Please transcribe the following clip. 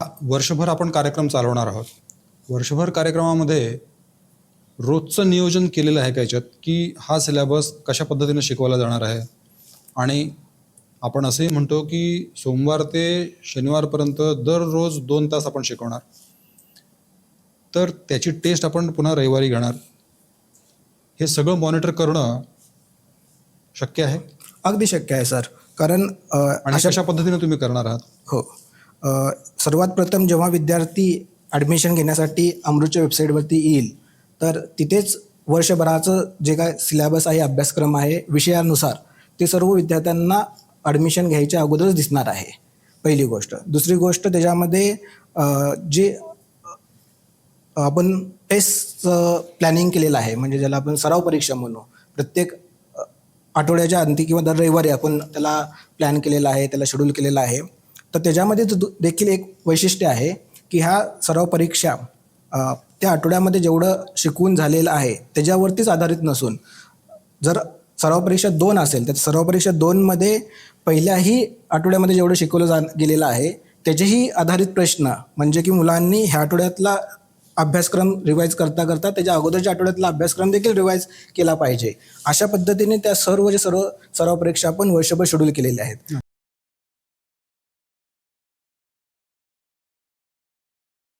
वर्षभर आपण कार्यक्रम चालवणार आहोत. वर्षभर कार्यक्रमामध्ये रोजचं नियोजन केलेलं आहे का याच्यात? की हा सिलेबस कशा पद्धतीने शिकवला जाणार आहे? आणि आपण असंही म्हणतो की सोमवार ते शनिवारपर्यंत दररोज दोन तास आपण शिकवणार. तर त्याची टेस्ट आपण पुन्हा रविवारी घेणार. हे सगळं मॉनिटर करणं शक्य आहे? अगदी शक्य आहे सर कारण आणि अशा कशा पद्धतीने तुम्ही करणार आहात? हो. सर्वात प्रथम जेव्हा विद्यार्थी ॲडमिशन घेण्यासाठी अमृतच्या वेबसाईटवरती येईल तर तिथेच वर्षभराचं जे काय सिलॅबस आहे अभ्यासक्रम आहे विषयानुसार ते सर्व विद्यार्थ्यांना ॲडमिशन घ्यायच्या अगोदरच दिसणार आहे. पहिली गोष्ट. दुसरी गोष्ट त्याच्यामध्ये जे आपण टेस्टचं प्लॅनिंग केलेलं आहे म्हणजे ज्याला आपण सराव परीक्षा म्हणू प्रत्येक आठवड्याच्या अंती किंवा दर रविवारी आपण त्याला प्लॅन केलेला आहे त्याला शेड्यूल केलेला आहे. तर त्याच्यामध्ये दु- देखील एक वैशिष्ट्य आहे की ह्या सराव परीक्षा त्या आठवड्यामध्ये जेवढं शिकवून झालेलं आहे त्याच्यावरतीच आधारित नसून जर सराव परीक्षा दोन असेल तर सराव परीक्षा दोनमध्ये पहिल्याही आठवड्यामध्ये जेवढं शिकवलं जा गेलेलं आहे त्याचेही आधारित प्रश्न म्हणजे की मुलांनी ह्या आठवड्यातला अभ्यासक्रम रिवाईज करता करता त्याच्या अगोदरच्या आठवड्यातला अभ्यासक्रम देखील रिवाईज केला पाहिजे. अशा पद्धतीने त्या सर्व जे सर्व सराव परीक्षा आपण वर्षभर शेड्यूल केलेल्या आहेत.